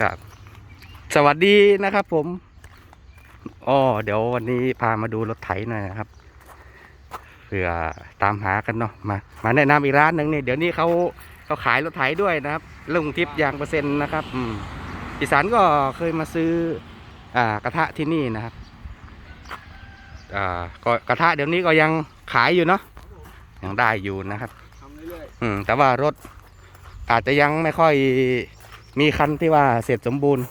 ครับ สวัสดีนะครับผมอ๋อเดี๋ยววันนี้พามาดูรถไถหน่อยนะครับเผื่อตามหากันเนาะมา มาแนะนำอีกร้านหนึ่งนี่เดี๋ยวนี้เขาเขาขายรถไถด้วยนะครับลุงทิพย์ยางเปอร์เซ็นต์นะครับอืมอีสานก็เคยมาซื้อ อ่ากระทะที่นี่นะครับอ่าก็กระทะเดี๋ยวนี้ก็ยังขายอยู่เนาะยังได้อยู่นะครับอืมแต่ว่ารถอาจจะยังไม่ค่อย มีคันที่ว่าเสร็จสมบูรณ์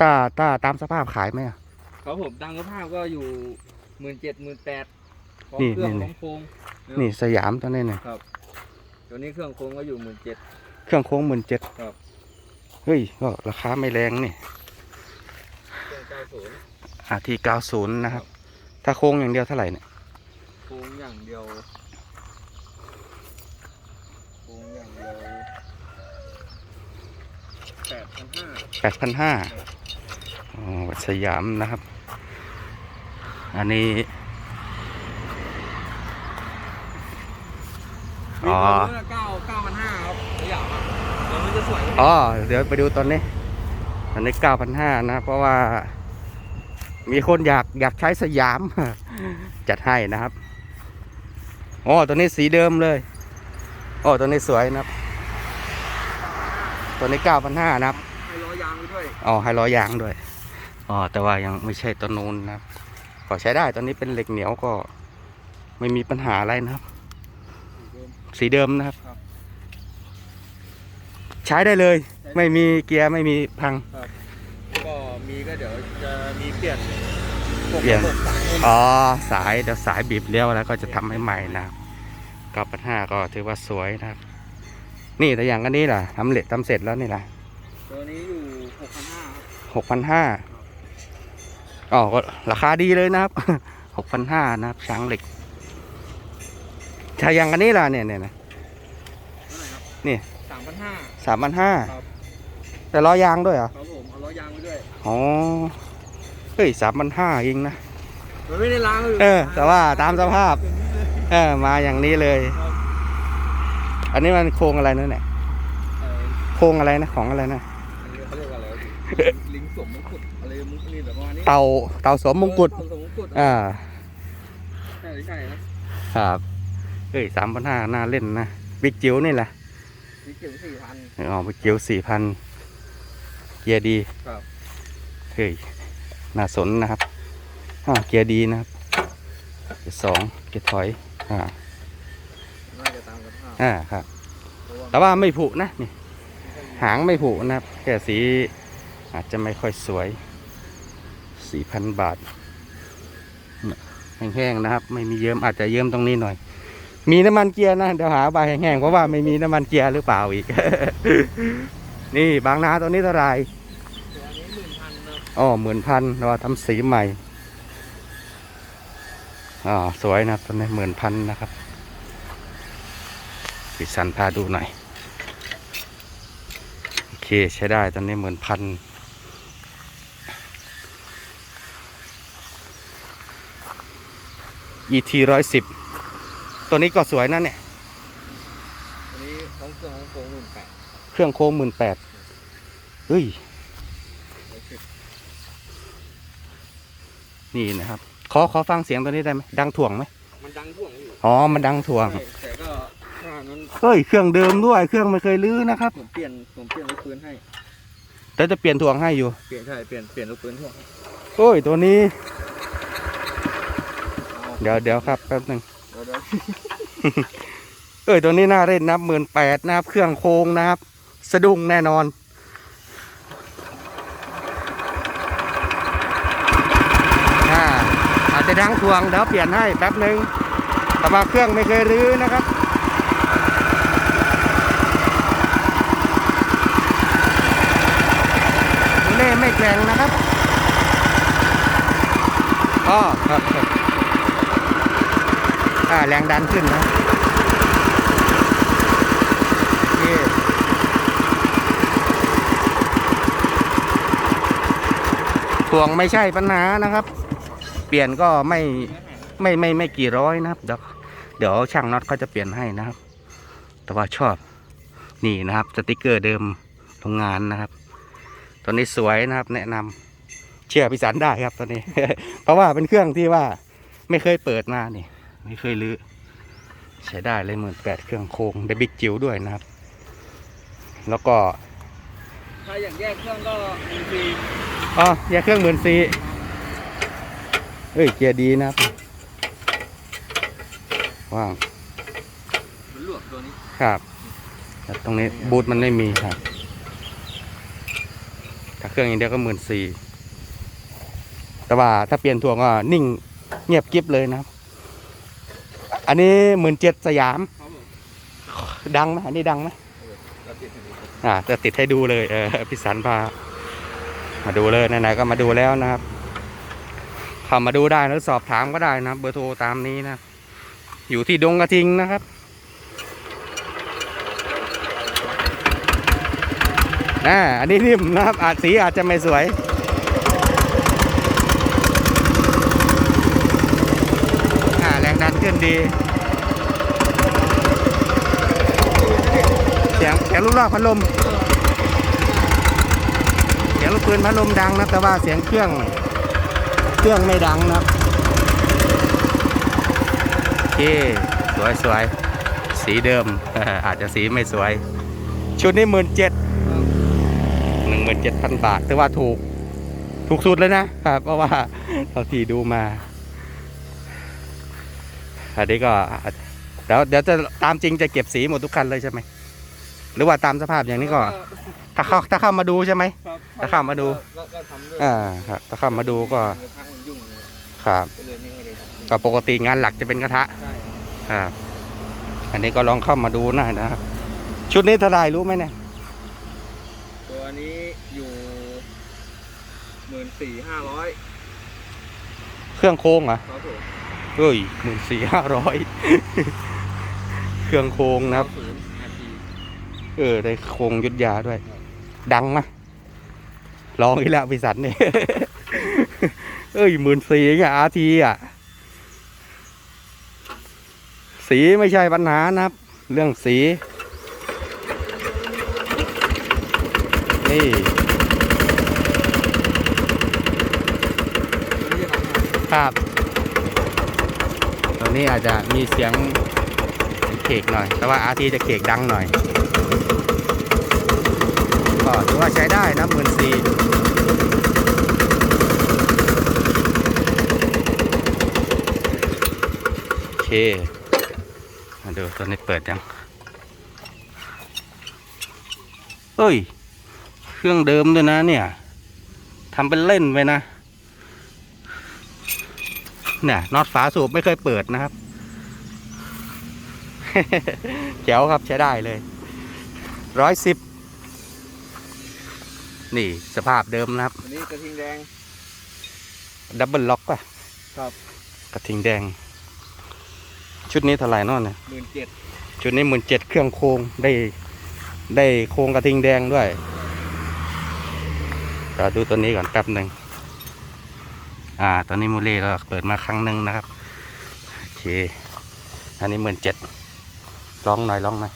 ถ้าถ้าตามสภาพขายไหมอะๆครับผมดังกระภาพก็อยู่หมื่นเจ็ดหมื่นแปดพร้อมนี่เครื่องนี่ ของโครงนี่สยามตัวนี้เนี่ยตัวนี้เครื่องโครงก็อยู่หมื่นเจ็ด เครื่องโค้งหมื่นเจ็ดครับ เฮ้ยก็ราคาไม่แรงนี่เครื่องเก้าศูนย์อาทีเก้าศูนย์นะครับ ถ้าโค้งอย่างเดียวเท่าไหร่เนี่ยโครงอย่างเดียวโครงอย่างเดียว แปดพันห้าแปดพันห้าอ๋อสยามนะครับ อันนี้อ๋อเก้าเก้าพันห้าครับตัวอย่างครับเดี๋ยวมันจะสวยกว่านี้อ๋อเดี๋ยวไปดูตอนนี้ อันนี้เก้าพันห้านะ เพราะว่า มีคนอยากอยากใช้สยาม จัดให้นะครับอ๋อตัวนี้สีเดิมเลยอ๋อตัวนี้สวยนะครับ ตัวนี้เก้าพันห้านะครับให้ล้อยางไปด้วยอ๋อให้ล้อยางด้วยอ๋อแต่ว่ายังไม่ใช่ตัวนู้นนะครับก็ใช้ได้ตอนนี้เป็นเหล็กเหนียวก็ไม่มีปัญหาอะไรนะครับ สีเดิมนะครับครับใช้ได้เลย ไม่มีเกียร์ไม่มีพังก็มีก็เดี๋ยวจะมีเปลี่ยนพวกเปลี่ยนระบบสายอ๋อสายเดี๋ยวสายบีบเลี้ยวแล้วก็จะทำให้ใหม่นะครับเก้าพันห้าก็ถือว่าสวยนะครับ นี่แต่อย่างอันนี้ล่ะทำเล็ทำเสร็จแล้วนี่ล่ะตัวนี้อยู่หกพันห้าครับหกพันห้าอ๋อก็ราคาดีเลยนะครับหกพันห้านะครับช้างเหล็กถ้าอย่างอันนี้ล่ะเนี่ยเนี่ยนะเท่าไหร่ครับนี่สามพันห้าสามพันห้าครับแต่ล้อยางด้วยเหรอครับผมเอาล้อยางไปด้วยอ๋อเฮ้ยสามพันห้าเองนะมันไม่ได้ล้างลยเออ แต่ว่าตามสภาพ เออมาอย่างนี้เลยครับ อันนี้มันโครงอะไรนั่นแหละเอ่อโครงอะไรนะของอะไรนะอันนี้เขาเรียกว่าอะไรวะลิงสวมมงกุฎอะไรมุกนี่แบบประมาณนี้เต่าเต่าสวมมงกุฎเออสวมมงกุฎอ่าใช่ใช่นะครับเอ้ยสามพันห้าน่าเล่นนะบิ๊กจิ๋วนี่แหละมีเกี่ยวสี่พันอ๋อบิ๊กจิ๋วสี่พันเกียร์ดีครับเฮ้ยน่าสนนะครับอ่าเกียร์ดีนะครับเกียร์สองเกียร์ถอยอ่าน่าจะตามสภาพ อ่าครับ แต่ว่าไม่ผุนะนี่หางไม่ผุนะครับแค่สีอาจจะไม่ค่อยสวยสี่พันบาทแห้งๆนะครับ ไม่มีเยิ้มอาจจะเยิ้มตรงนี้หน่อย มีน้ำมันเกียร์นะเดี๋ยวหาใบแห้งๆเพราะว่าไม่มีน้ำมันเกียร์หรือเปล่าอีก นี่บางนาตัวนี้เท่าไหร่อ๋อหมื่นพันเราทำสีใหม่อ๋อสวยนะครับตัวนี้หมื่นพันนะครับ ปิสันพาดูหน่อย โอเคใช้ได้ตอนนี้หมื่นพัน ET ร้อยสิบตัวนี้ก็สวยนะเนี่ยตัวนี้ของเครื่องของโครงหมื่นแปดเครื่องโค้งหมื่นแปดเฮ้ยร้อยสิบนี่นะครับ ขอขอฟังเสียงตัวนี้ได้ไหมดังถ่วงไหมมันดังพ่วงอยู่อ๋อ มันดังถ่วงใช่แต่ก็ถ้า นั้นเฮ้ยเครื่องเดิมด้วย เครื่องไม่เคยลื้อนะครับ ผมเปลี่ยนผมเปลี่ยนลูกปืนให้ แต่จะเปลี่ยนถ่วงให้อยู่ เปลี่ยนใช่เปลี่ยนเปลี่ยนลูกปืนพ่วงโอ้ยตัวนี้เอาเดี๋ยวเดี๋ยวครับแป๊บหนึ่งเดี๋ยวเดี๋ยวเอ้ยตัวนี้น่าเล่นนะครับหมื่นแปดนะครับ เครื่องโค้งนะครับ สะดุ้งแน่นอน อ่าอาจจะดังถ่วงเดี๋ยวเปลี่ยนให้แป๊บหนึ่งแต่ว่าเครื่องไม่เคยรื้อนะครับ เล่ไม่ แกร่งนะครับอ๋อครับอ่าแรงดันขึ้นนะนี่ถ่วงไม่ใช่ปัญหานะครับ เปลี่ยนก็ไม่ไม่ไม่ไม่กี่ร้อยนะครับเดี๋ยวเดี๋ยวช่างน็อตเขาจะเปลี่ยนให้นะครับ แต่ว่าชอบนี่นะครับสติกเกอร์เดิมโรงงานนะครับ ตัวนี้สวยนะครับ แนะนำเชื่อพิสันได้ครับตัวนี้ เพราะว่าเป็นเครื่องที่ว่าไม่เคยเปิดมานี่ ไม่เคยรื้อใช้ได้เลยหมื่นแปดเครื่องโครงได้บิ๊กจิ๋วด้วยนะครับ แล้วก็ถ้าอย่างแยกเครื่องก็มีฟรีอ๋อแยกเครื่องหมื่นสี่เอ้ยเกียร์ดีนะครับว่างมันหลวกตัวนี้ครับแต่ตรงนี้บูทมันไม่มีครับถ้า เครื่องอย่างเดียวก็หมื่นสี่แต่ว่าถ้าเปลี่ยนถ่วงก็นิ่งเงียบกริบเลยนะครับ อันนี้หมื่นเจ็ดสยาม ดังไหมอันนี้ดังไหมอ่าจะติดให้ดูเลยเออพิสันพามาดูเลยไหนๆก็มาดูแล้วนะครับเข้ามาดูได้หรือสอบถามก็ได้นะเบอร์โทรตามนี้นะ อยู่ที่ดงกระทิงนะครับ น่าอันนี้นิ่มนะครับอาจสีอาจจะไม่สวย อ่าแรงดันขึ้นดี เสียงเสียงลูกลอกพัดลม เสียงลูกปืนพัดลมดังนะแต่ว่าเสียงเครื่อง เครื่องไม่ดังนะครับโอเคสวยสวยสีเดิมอาจจะสีไม่สวย ชุดนี้หมื่นเจ็ด งหมื่นเจ็ดพันบาทถือว่าถูกถูกสุดเลยนะครับ เพราะว่าเท่าที่ดูมาอันนี้ก็เดี๋ยวเดี๋ยวจะตามจริงจะเก็บสีหมดทุกคันเลยใช่ไหมหรือว่าตามสภาพอย่างนี้ก็ถ้าเข้าถ้าเข้ามาดูใช่ไหมครับถ้าเข้ามาดูก็ก็ทำด้วยอ่าครับถ้าเข้ามาดูก็เนื้อผ้ามันยุ่งเลยครับก็เลยไม่ได้ทำก็ปกติงานหลักจะเป็นกระทะใช่ครับอันนี้ก็ลองเข้ามาดูได้นะครับชุดนี้เท่าไหรรู้ไหมเนี่ย ตัวนี้อยู่หมื่นสี่ห้าร้อยเครื่องโค้งเหรอะครับผมเฮ้ยหมื่นสี่ห้าร้อยเครื่องโค้งนะครับ ศูนย์นาทีเออ ได้โค้งยุดยาด้วย ดังไหมลองอีกแล้วพิสันเนี่ย เอ้ยหมื่นสี่เงี้ยอาทีอะ สีไม่ใช่ปัญหานะครับ เรื่องสี นี่ครับตัวนี้อาจจะมีเสียงเขกหน่อย แต่ว่าอาร์ทีจะเขกดังหน่อย ก็ถือว่าใช้ได้นะหมื่นสี่โอเค มาดูตัวนี้เปิดยังเฮ้ย เครื่องเดิมด้วยนะเนี่ยทำเป็นเล่นไปนะเนี่ยน็อตฝาสูบไม่เคยเปิดนะครับแจ๋วครับใช้ได้เลยร้อยสิบนี่สภาพเดิมนะครับตัวนี้กระทิงแดง ดับเบิลล็อกป่ะ ครับ กระทิงแดง ชุดนี้เท่าไหร่นอนเนี่ยหมื่นเจ็ดชุดนี้หมื่นเจ็ดเครื่องโครงได้ ได้โครงกระทิงแดงด้วย เราดูตัวนี้ก่อนแป๊บหนึ่งอ่าตัวนี้มูเล่เราเปิดมาครั้งหนึ่งนะครับโอเคอันนี้หมื่นเจ็ดลองหน่อยลองหน่อย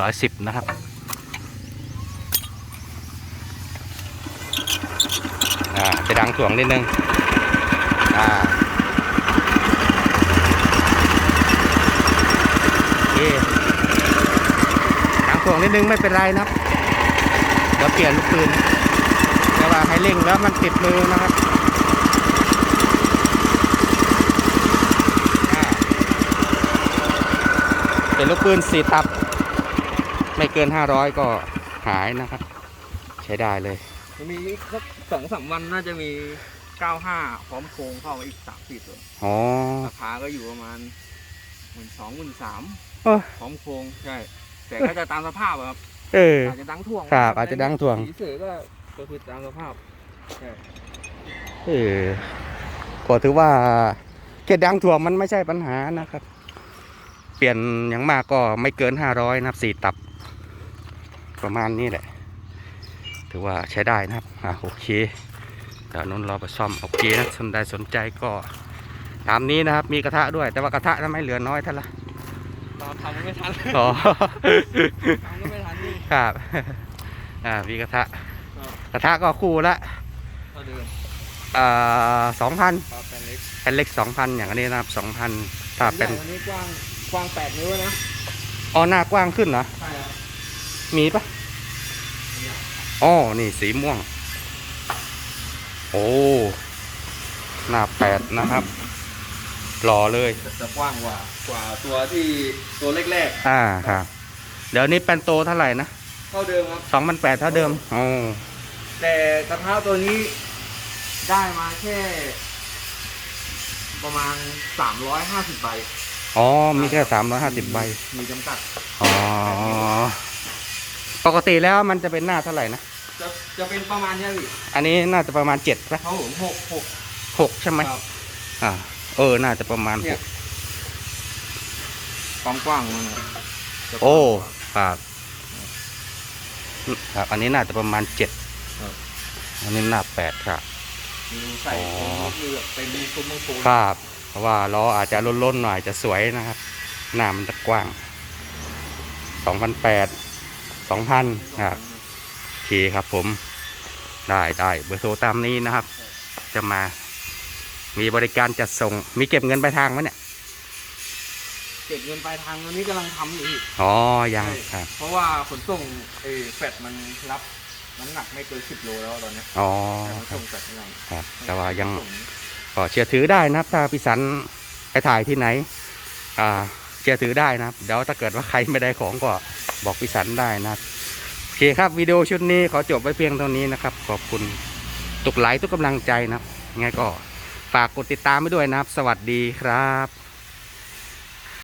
ร้อยสิบนะครับอ่าจะดังถ่วงนิดนึงอ่าโอเคดังถ่วงนิดนึงไม่เป็นไรนะครับ เดี๋ยวเปลี่ยนลูกปืนแต่ว่าให้เร่งแล้วมันติดมือนะครับอ่าเป็นลูกปืนสี่ตับ ไม่เกินห้าร้อยก็หายนะครับ ใช้ได้เลยมันมีสักสองสามวันน่าจะมีเก้าห้าพร้อมโครงเข้ามาอีกสามสี่ตัวอ๋อราคาก็อยู่ประมาณหมื่นสองหมื่นสามเออพร้อมโครงใช่ แต่ก็จะตามสภาพอะครับ เออ อาจจะดังท่วงครับอาจจะดังถ่วง สีเสือก็ก็คือตามสภาพใช่เออก็ถือว่าเกตดังถ่วงมันไม่ใช่ปัญหานะครับ เปลี่ยนอย่างมากก็ไม่เกินห้าร้อยนะครับสี่ตับ ประมาณนี้แหละ ถือว่าใช้ได้นะครับอะโอเคเดี๋ยวนุ่นรอไปซ่อมโอเคนะสนใดสนใจก็ตามนี้นะครับ มีกระทะด้วย แต่ว่ากระทะทำไมเหลือน้อยเท่าละ เราทำมันไม่ทัน อ๋อ ทำก็ไม่ทันนี่ ครับ อ่ามีกระทะครับกระทะก็คู่ละเท่าเดิมอ่าสองพันครับแผ่นเล็กแผ่นเล็กสองพันอย่างนี้นะครับสองพันถ้าเป็นใหญ่อันนี้กว้างกว้างแปดนิ้วนะอ๋อหน้ากว้างขึ้นเหรอ ใช่ครับมีปะอ๋อ นี่สีม่วง โอ้ หน้าแปดนะครับ หล่อเลย จะกว้างกว่ากว่าตัวที่ตัวแรกอ่าครับ เดี๋ยวนี้เป็นโตเท่าไหร่นะๆ เท่าเดิมครับ สองพันแปดเท่าเดิมโอ้แต่กระทะตัวนี้ได้มาแค่ ประมาณ350ใบอ๋อ มีแค่สามร้อยห้าสิบใบ มีจำกัด อ๋อ ปกติแล้วมันจะเป็นหน้าเท่าไหร่นะ จะจะเป็นประมาณเนี้ยพี่อันนี้น่าจะประมาณเจ็ดปะเขาผมหกหกหกใช่ไหมครับอ่า เออ น่าจะประมาณหเนี่ยกความกว้างมันนะจะกว้างโอ้กว่าครับ ครับ อันนี้น่าจะประมาณเจ็ดครับ อันนี้หน้าแปดครับ มีใส่อ๋อ คือแบบเป็นซุ้มมังคุดครับ เพราะว่าล้ออาจจะล้นๆหน่อยจะสวยนะครับ หน้ามันจะกว้างสองพันแปดสองพันครับ โอเคครับผมได้ได้เบอร์โทรตามนี้นะครับ จะมา มีบริการจัดส่ง มีเก็บเงินปลายทางไหมเนี่ย เก็บเงินปลายทางตอนนี้กำลังทำอยู่อีกอ๋อยังใช่ครับเพราะว่าขนส่งเออแฟดมันรับน้ำหนักไม่เกินสิบโลแล้วตอนเนี้ยอ๋อแต่ขนครับส่งแฟดไม่ได้ครับ แต่ว่ายังส่ก็เชื่อถือได้นะครับถ้าพิสันไปถ่ายที่ไหน อ่าเชื่อถือได้นะครับเดี๋ยวถ้าเกิดว่าใครไม่ได้ของก็บอกพิสันได้นะครับโอเคครับวิดีโอชุดนี้ขอจบไว้เพียงเท่านี้นะครับ ขอบคุณทุกไลค์ทุกกำลังใจนะครับยังไงก็ฝากกดติดตามไปด้วยนะครับ สวัสดีครับ